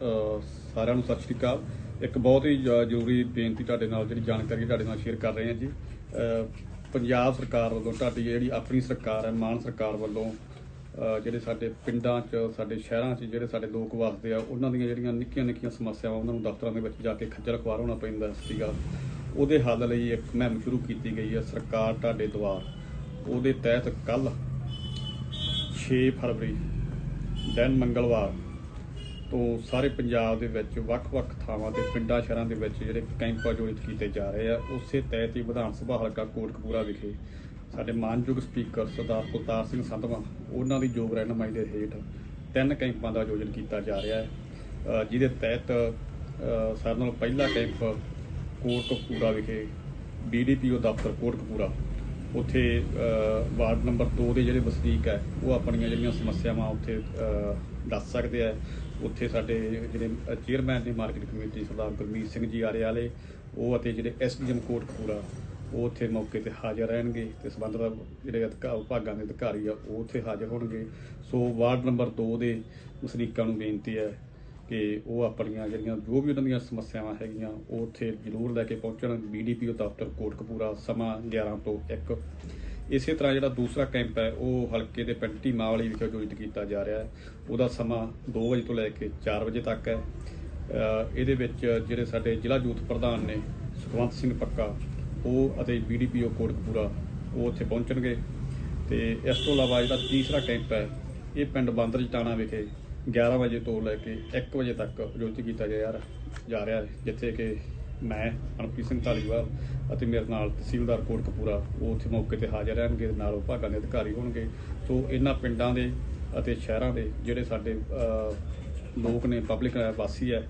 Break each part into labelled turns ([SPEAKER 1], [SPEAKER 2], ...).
[SPEAKER 1] ਸਾਰਿਆਂ ਨੂੰ ਸਤਿ ਸ਼੍ਰੀ ਅਕਾਲ। ਇੱਕ ਬਹੁਤ ਹੀ ਜ਼ਰੂਰੀ ਬੇਨਤੀ ਤੁਹਾਡੇ ਨਾਲ, ਜਿਹੜੀ ਜਾਣਕਾਰੀ ਤੁਹਾਡੇ ਨਾਲ ਸ਼ੇਅਰ ਕਰ ਰਹੇ ਹਾਂ ਜੀ। ਪੰਜਾਬ ਸਰਕਾਰ ਵੱਲੋਂ ਤੁਹਾਡੀ ਜਿਹੜੀ ਆਪਣੀ ਸਰਕਾਰ ਹੈ, ਮਾਨ ਸਰਕਾਰ ਵੱਲੋਂ ਜਿਹੜੇ ਸਾਡੇ ਪਿੰਡਾਂ 'ਚ, ਸਾਡੇ ਸ਼ਹਿਰਾਂ 'ਚ, ਜਿਹੜੇ ਸਾਡੇ ਲੋਕ ਵਸਦੇ ਆ, ਉਹਨਾਂ ਦੀਆਂ ਜਿਹੜੀਆਂ ਨਿੱਕੀਆਂ ਨਿੱਕੀਆਂ ਸਮੱਸਿਆਵਾਂ, ਉਹਨਾਂ ਨੂੰ ਦਫ਼ਤਰਾਂ ਦੇ ਵਿੱਚ ਜਾ ਕੇ ਖੱਜਲ ਖੁਆਰ ਹੋਣਾ ਪੈਂਦਾ ਸੀਗਾ ਉਹਦੇ ਹੱਲ ਲਈ ਇੱਕ ਮੁਹਿੰਮ ਸ਼ੁਰੂ ਕੀਤੀ ਗਈ ਹੈ, ਸਰਕਾਰ ਤੁਹਾਡੇ ਦੁਆਰ ਉਹਦੇ ਤਹਿਤ ਕੱਲ 6 ਫਰਵਰੀ, ਦਿਨ ਮੰਗਲਵਾਰ ਤੋਂ ਸਾਰੇ ਪੰਜਾਬ ਦੇ ਵਿੱਚ ਵੱਖ-ਵੱਖ ਥਾਵਾਂ ਤੇ ਪਿੰਡਾਂ, ਸ਼ਹਿਰਾਂ ਦੇ ਵਿੱਚ ਜਿਹੜੇ ਕੈਂਪ ਆਯੋਜਿਤ ਕੀਤੇ ਜਾ ਰਹੇ ਆ, ਉਸੇ ਤਹਿਤ ਹੀ ਵਿਧਾਨ ਸਭਾ ਹਲਕਾ ਕੋਟਕਪੂਰਾ ਵਿਖੇ ਸਾਡੇ ਮਾਨਯੋਗ ਸਪੀਕਰ ਸਰਦਾਰ ਕੁਲਤਾਰ ਸਿੰਘ ਸੰਧਵਾ, ਉਹਨਾਂ ਦੀ ਯੋਗ ਰਹਿਨਮਾਈ ਦੇ ਹੇਠ ਤਿੰਨ ਕੈਂਪਾਂ ਦਾ ਆਯੋਜਨ ਕੀਤਾ ਜਾ ਰਿਹਾ ਹੈ। ਜਿਹਦੇ ਤਹਿਤ ਸਾਰਿਆਂ ਨਾਲੋਂ ਪਹਿਲਾ ਕੈਂਪ ਕੋਟਕਪੂਰਾ ਵਿਖੇ ਬੀਡੀਪੀਓ ਦਫ਼ਤਰ ਕੋਟਕਪੂਰਾ ਉੱਥੇ ਵਾਰਡ ਨੰਬਰ 2 ਦੇ ਜਿਹੜੇ ਵਸਨੀਕ ਹੈ, ਉਹ ਆਪਣੀਆਂ ਜਿਹੜੀਆਂ ਸਮੱਸਿਆਵਾਂ ਉੱਥੇ ਦੱਸ ਸਕਦੇ ਆ ਉੱਥੇ ਸਾਡੇ ਜਿਹੜੇ ਚੇਅਰਮੈਨ ਨੇ ਮਾਰਕੀਟ ਕਮੇਟੀ ਸਰਦਾਰ ਗੁਰਮੀਤ ਸਿੰਘ ਜੀ ਆਰੇ ਵਾਲੇ ਉਹ ਅਤੇ ਜਿਹੜੇ ਐਸਡੀਐਮ ਕੋਟਕਪੂਰਾ ਉਹ ਉੱਥੇ ਮੌਕੇ ਤੇ ਹਾਜ਼ਰ ਰਹਿਣਗੇ ਤੇ ਸੰਬੰਧਿਤ ਜਿਹੜੇ ਅਧਿਕਾਰ ਵਿਭਾਗਾਂ ਦੇ ਅਧਿਕਾਰੀ ਆ, ਉਹ ਉੱਥੇ ਹਾਜ਼ਰ ਹੋਣਗੇ। ਸੋ ਵਾਰਡ ਨੰਬਰ 2 ਦੇ ਵਸਨੀਕਾਂ ਨੂੰ ਬੇਨਤੀ ਹੈ ਕਿ ਉਹ ਆਪਣੀਆਂ ਜਿਹੜੀਆਂ ਜੋ ਵੀ ਉਹਨਾਂ ਦੀਆਂ ਸਮੱਸਿਆਵਾਂ ਹੈਗੀਆਂ, ਉਹ ਉੱਥੇ ਜ਼ਰੂਰ ਲੈ ਕੇ ਪਹੁੰਚਣ। ਬੀਡੀਪੀਓ ਦਫ਼ਤਰ ਕੋਟਕਪੂਰਾ ਸਮਾਂ 11 ਤੋਂ 1 ਇਸੇ ਤਰ੍ਹਾਂ ਜਿਹੜਾ ਦੂਸਰਾ ਕੈਂਪ ਹੈ, ਉਹ ਹਲਕੇ ਦੇ ਪਿੰਡ ਢੀਮਾਵਾਲੀ ਵਿਖੇ ਆਯੋਜਿਤ ਕੀਤਾ ਜਾ ਰਿਹਾ ਹੈ। ਉਹਦਾ ਸਮਾਂ 2 ਵਜੇ ਤੋਂ ਲੈ ਕੇ 4 ਵਜੇ ਤੱਕ ਹੈ। ਇਹਦੇ ਵਿੱਚ ਜਿਹੜੇ ਸਾਡੇ ਜ਼ਿਲ੍ਹਾ ਯੂਥ ਪ੍ਰਧਾਨ ਨੇ, ਸੁਖਵੰਤ ਸਿੰਘ ਪੱਕਾ, ਉਹ ਅਤੇ ਬੀਡੀਪੀਓ ਕੋਟਕਪੂਰਾ, ਉਹ ਉੱਥੇ ਪਹੁੰਚਣਗੇ। ਤੇ ਇਸ ਤੋਂ ਇਲਾਵਾ ਜਿਹੜਾ ਤੀਸਰਾ ਕੈਂਪ ਹੈ, ਇਹ ਪਿੰਡ ਬਾਂਦਰ ਜਟਾਣਾ ਵਿਖੇ 11 ਵਜੇ ਤੋਂ ਲੈ ਕੇ 1 ਵਜੇ ਤੱਕ ਆਯੋਜਿਤ ਕੀਤਾ ਜਾ ਰਿਹਾ ਜਾ ਰਿਹਾ ਹੈ, ਜਿੱਥੇ ਕਿ ਮੈਂ, ਅਨਪ੍ਰੀਤ ਸਿੰਘ ਧਾਲੀਵਾਲ ਅਤੇ ਮੇਰੇ ਨਾਲ ਤਹਿਸੀਲਦਾਰ ਕੋਟਕਪੂਰਾ ਉਹ ਉੱਥੇ ਮੌਕੇ ਤੇ ਹਾਜ਼ਰ ਰਹਿਣਗੇ ਨਾਲ ਵਿਭਾਗਾਂ ਦੇ ਅਧਿਕਾਰੀ ਹੋਣਗੇ। ਸੋ ਇਹਨਾਂ ਪਿੰਡਾਂ ਦੇ ਅਤੇ ਸ਼ਹਿਰਾਂ ਦੇ ਜਿਹੜੇ ਸਾਡੇ ਲੋਕ ਨੇ ਪਬਲਿਕ ਵਾਸੀ ਹੈ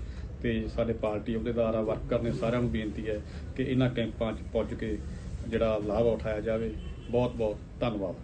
[SPEAKER 1] ਤੇ ਸਾਡੇ ਪਾਰਟੀ ਅਹੁਦੇਦਾਰ ਆ ਵਰਕਰ ਨੇ ਸਾਰਿਆਂ ਨੂੰ ਬੇਨਤੀ ਹੈ ਕਿ ਇਹਨਾਂ ਕੈਂਪਾਂ 'ਚ ਪੁੱਜ ਕੇ ਜਿਹੜਾ ਲਾਭ ਉਠਾਇਆ ਜਾਵੇ। ਬਹੁਤ ਬਹੁਤ ਧੰਨਵਾਦ।